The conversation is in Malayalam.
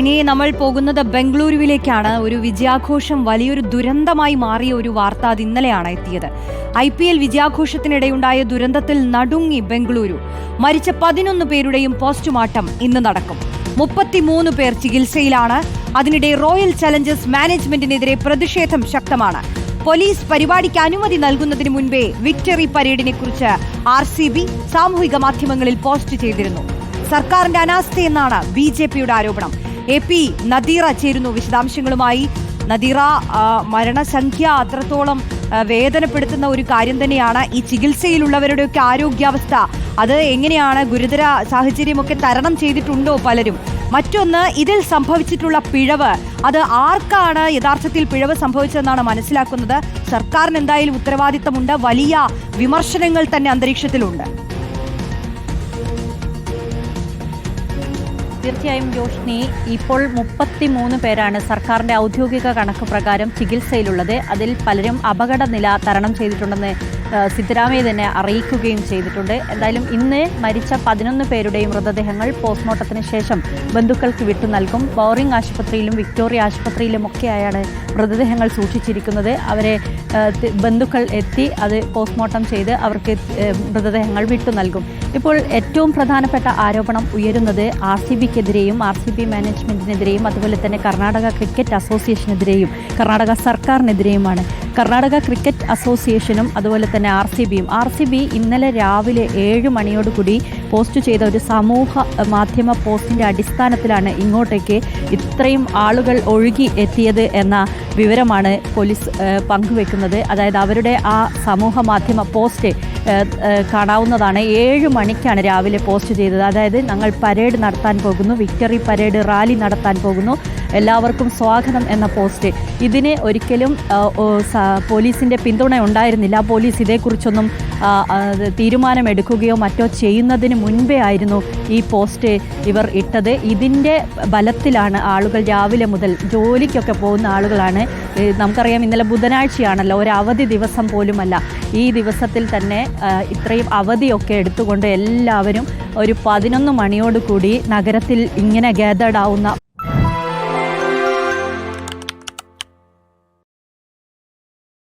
ഇനി നമ്മൾ പോകുന്നത് ബംഗളൂരുവിലേക്കാണ്. ഒരു വിജയാഘോഷം വലിയൊരു ദുരന്തമായി മാറിയ ഒരു വാർത്ത അത് ഇന്നലെയാണ് എത്തിയത്. ഐ പി എൽ വിജയാഘോഷത്തിനിടെയുണ്ടായ ദുരന്തത്തിൽ നടുങ്ങി ബംഗളൂരു. മരിച്ച പതിനൊന്ന് പേരുടെയും പോസ്റ്റ്മോർട്ടം ഇന്ന് നടക്കും. മുപ്പത്തിമൂന്ന് പേർ ചികിത്സയിലാണ്. അതിനിടെ റോയൽ ചലഞ്ചേഴ്സ് മാനേജ്മെന്റിനെതിരെ പ്രതിഷേധം ശക്തമാണ്. പോലീസ് പരിപാടിക്ക് അനുമതി നൽകുന്നതിന് മുൻപേ വിക്ടറി പരേഡിനെ കുറിച്ച് ആർ സി ബി സാമൂഹിക മാധ്യമങ്ങളിൽ പോസ്റ്റ് ചെയ്തിരുന്നു. സർക്കാരിന്റെ അനാസ്ഥയെന്നാണ് ബി ജെ പിയുടെ ആരോപണം. എ പി നദീറ ചേരുന്നു വിശദാംശങ്ങളുമായി. നദീറ മരണസംഖ്യ അത്രത്തോളം വേദനപ്പെടുത്തുന്ന ഒരു കാര്യം തന്നെയാണ്. ഈ ചികിത്സയിലുള്ളവരുടെയൊക്കെ ആരോഗ്യാവസ്ഥ അത് എങ്ങനെയാണ് ഗുരുതര സാഹചര്യമൊക്കെ തരണം ചെയ്തിട്ടുണ്ടോ പലരും? മറ്റൊന്ന് ഇതിൽ സംഭവിച്ചിട്ടുള്ള പിഴവ് അത് ആർക്കാണ് യഥാർത്ഥത്തിൽ പിഴവ് സംഭവിച്ചതെന്നാണ് മനസ്സിലാക്കുന്നത്. സർക്കാരിന് എന്തായാലും ഉത്തരവാദിത്തമുണ്ട്. വലിയ വിമർശനങ്ങൾ തന്നെ അന്തരീക്ഷത്തിലുണ്ട്. തീർച്ചയായും ജോഷ്നി ഇപ്പോൾ മുപ്പത്തിമൂന്ന് പേരാണ് സർക്കാരിന്റെ ഔദ്യോഗിക കണക്ക് പ്രകാരം ചികിത്സയിലുള്ളത്. അതിൽ പലരും അപകടനില തരണം ചെയ്തിട്ടുണ്ടെന്ന് സിദ്ധരാമയ്യ തന്നെ അറിയിക്കുകയും ചെയ്തിട്ടുണ്ട്. എന്തായാലും ഇന്ന് മരിച്ച പതിനൊന്ന് പേരുടെയും മൃതദേഹങ്ങൾ പോസ്റ്റ്മോർട്ടത്തിന് ശേഷം ബന്ധുക്കൾക്ക് വിട്ടു നൽകും. ബോറിംഗ് ആശുപത്രിയിലും വിക്ടോറിയ ആശുപത്രിയിലും ഒക്കെയായാണ് മൃതദേഹങ്ങൾ സൂക്ഷിച്ചിരിക്കുന്നത്. അവരെ ബന്ധുക്കൾ എത്തി അത് പോസ്റ്റ്മോർട്ടം ചെയ്ത് അവർക്ക് മൃതദേഹങ്ങൾ വിട്ടു നൽകും. ഇപ്പോൾ ഏറ്റവും പ്രധാനപ്പെട്ട ആരോപണം ഉയരുന്നത് ആർ സി ബിക്കെതിരെയും ആർ സി ബി മാനേജ്മെന്റിനെതിരെയും അതുപോലെ തന്നെ കർണാടക ക്രിക്കറ്റ് അസോസിയേഷനെതിരെയും കർണാടക സർക്കാരിനെതിരെയുമാണ്. കർണാടക ക്രിക്കറ്റ് അസോസിയേഷനും അതുപോലെ തന്നെ ആർ സി ബിയും. ആർ സി ബി ഇന്നലെ രാവിലെ ഏഴ് മണിയോടുകൂടി പോസ്റ്റ് ചെയ്ത ഒരു സമൂഹ മാധ്യമ പോസ്റ്റിന്റെ അടിസ്ഥാനത്തിലാണ് ഇങ്ങോട്ടേക്ക് ഇത്രയും ആളുകൾ ഒഴുകി എത്തിയത് എന്ന വിവരമാണ് പോലീസ് പങ്കുവെക്കുന്നത്. അതായത് അവരുടെ ആ സമൂഹ മാധ്യമ പോസ്റ്റ് കാണാവുന്നതാണ്. ഏഴ് മണിക്കാണ് രാവിലെ പോസ്റ്റ് ചെയ്തത്. അതായത് ഞങ്ങൾ പരേഡ് നടത്താൻ പോകുന്നു. വിക്ടറി പരേഡ് റാലി നടത്താൻ പോകുന്നു. എല്ലാവർക്കും സ്വാഗതം എന്ന പോസ്റ്റ്. ഇതിന് ഒരിക്കലും പോലീസിന്റെ പിന്തുണ ഉണ്ടായിരുന്നില്ല. പോലീസ് ഇതേക്കുറിച്ചൊന്നും തീരുമാനമെടുക്കുകയോ മറ്റോ ചെയ്യുന്നതിന് മുൻപേ ആയിരുന്നു ഈ പോസ്റ്റ് ഇവർ ഇട്ടത്. ഇതിന്റെ ബലത്തിലാണ് ആളുകൾ രാവിലെ മുതൽ ജോലിക്കൊക്കെ പോകുന്ന ആളുകളാണ്. നമുക്കറിയാം ഇന്നലെ ബുധനാഴ്ചയാണല്ലോ. ഒരു അവധി ദിവസം പോലുമല്ല. ഈ ദിവസത്തിൽ തന്നെ ഇത്രയും അവധിയൊക്കെ എടുത്തുകൊണ്ട് എല്ലാവരും ഒരു പതിനൊന്ന് മണിയോടുകൂടി നഗരത്തിൽ ഇങ്ങനെ ഗാതേർഡ് ആവുന്ന